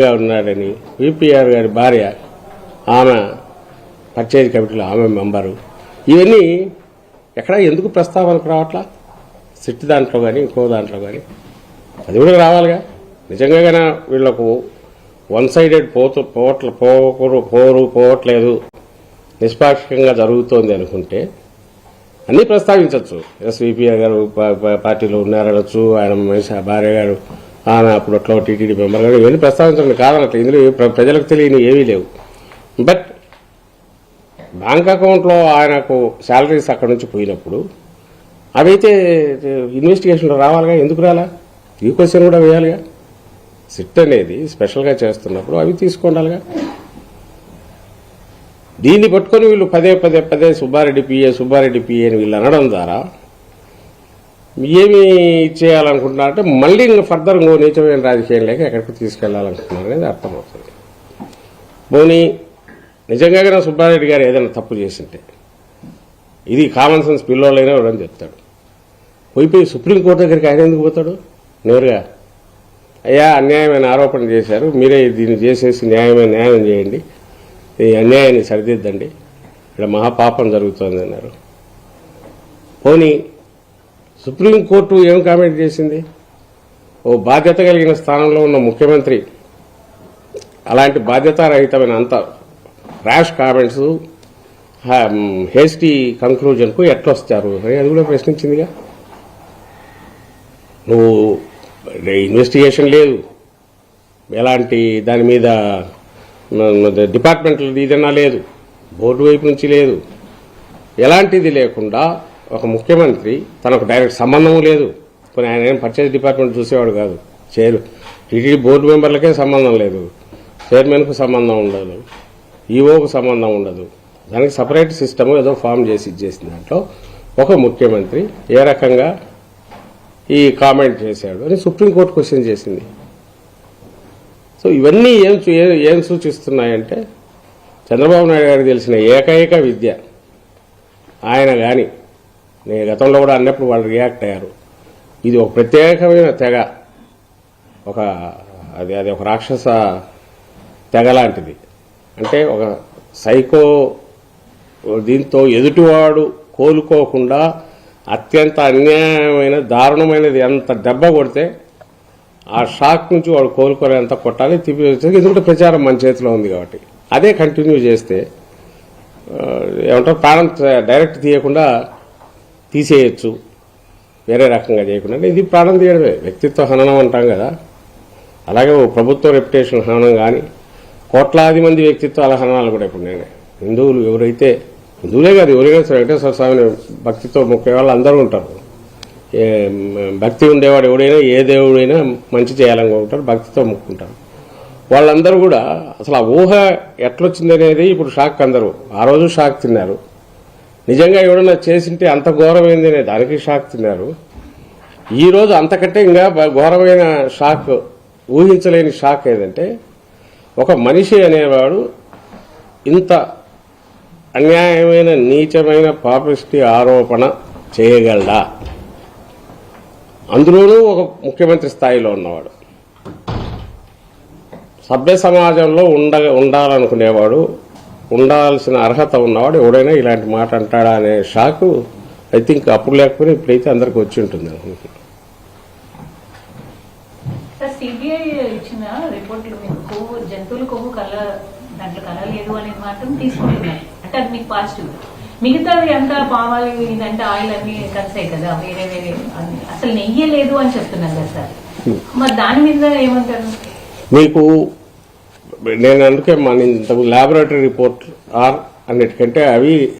గా ఉన్నాడని విపిఆర్ గారి భార్య ఆమె పర్చేజ్ కమిటీలో ఆమె మెంబరు. ఇవన్నీ ఎక్కడ ఎందుకు ప్రస్తావనకు రావట్లా? సిట్ దాంట్లో కానీ ఇంకో దాంట్లో కానీ అది కూడా రావాలిగా. నిజంగా గాన వీళ్ళకు వన్ సైడెడ్ పోతు పోవట్ల పోకరు పోరు పోవట్లేదు. నిష్పాక్షికంగా జరుగుతోంది అనుకుంటే అన్నీ ప్రస్తావించవచ్చు ఎస్ విపిఆర్ గారు పార్టీలో ఉన్నారనొచ్చు ఆయన మనిషి ఆ భార్య గారు ఆమె అప్పుడు అట్లా టీటీడీ మెంబర్ కానీ ఇవన్నీ ప్రస్తావించండి కాదనట్లు. ఇందులో ప్రజలకు తెలియని ఏమీ లేవు. బట్ బ్యాంక్ అకౌంట్లో ఆయనకు శాలరీస్ అక్కడి నుంచి పోయినప్పుడు అవైతే ఇన్వెస్టిగేషన్లో రావాలిగా? ఎందుకు రాలా? ఈ క్వశ్చన్ కూడా వేయాలిగా? సిట్ అనేది స్పెషల్గా చేస్తున్నప్పుడు అవి తీసుకుండాలిగా? దీన్ని పట్టుకొని వీళ్ళు పదే పదే పదే సుబ్బారెడ్డి పిఏ సుబ్బారెడ్డి పిఏ అని వీళ్ళు అనడం ద్వారా ఏమి చేయాలనుకుంటున్నారంటే మళ్ళీ ఇంకా ఫర్దర్ ఇంకో నీచమైన రాజకీయం లేక ఎక్కడికి తీసుకెళ్ళాలనుకుంటున్నారు అనేది అర్థమవుతుంది. పోనీ నిజంగా నా సుబ్బారెడ్డి గారు ఏదైనా తప్పు చేసింటే ఇది కామన్ సెన్స్ పిల్లోళ్ళైనా ఎవరని చెప్తాడు. పోయిపోయి సుప్రీంకోర్టు దగ్గరికి ఆయన ఎందుకు పోతాడు? నేరుగా అయ్యా అన్యాయమైన ఆరోపణ చేశారు మీరే దీన్ని చేసేసి న్యాయమైన న్యాయం చేయండి ఈ అన్యాయాన్ని సరిదిద్దండి ఇక్కడ మహాపాపం జరుగుతోంది అన్నారు పోనీ సుప్రీంకోర్టు ఏం కామెంట్ చేసింది? ఓ బాధ్యత కలిగిన స్థానంలో ఉన్న ముఖ్యమంత్రి అలాంటి బాధ్యతారహితమైన అంత ర్యాష్ కామెంట్స్ హేస్టీ కంక్లూజన్కు ఎట్లొస్తారు? అని అది కూడా ప్రశ్నించిందిగా. నువ్వు ఇన్వెస్టిగేషన్ లేదు. ఎలాంటి దాని మీద డిపార్ట్మెంటల్ ఇదన్నా లేదు. బోర్డు వైపు నుంచి లేదు. ఎలాంటిది లేకుండా ఒక ముఖ్యమంత్రి తనకు డైరెక్ట్ సంబంధం లేదు. కొన్ని ఆయన ఏం పర్చేజ్ డిపార్ట్మెంట్ చూసేవాడు కాదు. చైర్. టీటీడీ బోర్డు మెంబర్లకే సంబంధం లేదు. చైర్మన్కు సంబంధం ఉండదు. ఈఓకు సంబంధం ఉండదు. దానికి సపరేట్ సిస్టమ్ ఏదో ఫామ్ చేసి ఇచ్చేసిన దాంట్లో ఒక ముఖ్యమంత్రి ఏ రకంగా ఈ కామెంట్ చేశాడు అని సుప్రీంకోర్టు క్వశ్చన్ చేసింది. సో ఇవన్నీ ఏం చూ- ఏం సూచిస్తున్నాయంటే చంద్రబాబు నాయుడు గారికి తెలిసిన ఏకైక విద్య ఆయన కానీ నేను గతంలో కూడా అన్నప్పుడు వాళ్ళు రియాక్ట్ అయ్యారు. ఇది ఒక ప్రత్యేకమైన తెగ ఒక అది అది ఒక రాక్షస తెగ లాంటిది. అంటే ఒక సైకో దీంతో ఎదుటివాడు కోలుకోకుండా అత్యంత అన్యాయమైన దారుణమైనది ఎంత దెబ్బ కొడితే ఆ షాక్ నుంచి వాడు కోలుకోలేంత కొట్టాలి. తిప్పి ఎందుకంటే ప్రచారం మన చేతిలో ఉంది కాబట్టి. అదే కంటిన్యూ చేస్తే ఏమంటారు ప్రాణం డైరెక్ట్ తీయకుండా తీసేయచ్చు. వేరే రకంగా చేయకుండా. అంటే ఇది ప్రాణం తీయడమే. వ్యక్తిత్వ హననం అంటాం కదా. అలాగే ఓ ప్రభుత్వ రెప్యుటేషన్ హననం కానీ కోట్లాది మంది వ్యక్తిత్వాల హననాలు కూడా ఇప్పుడు నేనే. హిందువులు ఎవరైతే హిందువులే కాదు ఎవరైనా సరే వెంకటేశ్వర స్వామిని భక్తితో మొక్కే వాళ్ళు అందరూ ఉంటారు. భక్తి ఉండేవాడు ఎవడైనా ఏ దేవుడైనా మంచి చేయాలనుకుంటారు భక్తితో మొక్కుంటారు. వాళ్ళందరూ కూడా అసలు ఆ ఊహ ఎట్లొచ్చిందనేది ఇప్పుడు షాక్ అందరూ. ఆ రోజు షాక్ తిన్నారు. నిజంగా ఎవడన్నా చేసింటే అంత ఘోరమైంది అనే దానికి షాక్ తిన్నారు. ఈ రోజు అంతకంటే ఇంకా ఘోరమైన షాక్ ఊహించలేని షాక్ ఏదంటే ఒక మనిషి అనేవాడు ఇంత అన్యాయమైన నీచమైన పాపిష్టి ఆరోపణ చేయగలడా? అందులోనూ ఒక ముఖ్యమంత్రి స్థాయిలో ఉన్నవాడు. సభ్య సమాజంలో ఉండ ఉండాలనుకునేవాడు ఉండాల్సిన అర్హత ఉన్నవాడు ఎవడైనా ఇలాంటి మాట అంటాడా అనే షాకు ఐ థింక్ అప్పుడు లేకపోయినా ఇప్పుడైతే అందరికి వచ్చి ఉంటుంది. అనుకుంటున్నాను సిబిఐ ఇచ్చిన రిపోర్ట్లు మీకు? కొవ్వు జంతువుల కొవ్వు కల దాంట్లో కల లేదు అనేది మాత్రం తీసుకుంటున్నారు అంటే అది మీకు పాజిటివ్. అంతా పామాలు ఇదంటే ఆయిల్ అన్ని కలిసాయి కదా వేరే వేరే. అసలు నెయ్యి లేదు అని చెప్తున్నారు కదా సార్. మరి దాని మీద ఏమంటారు? మీకు నేను అందుకే మన ఇంతకు ల్యాబొరేటరీ రిపోర్ట్ ఆర్ అన్నిటికంటే అవి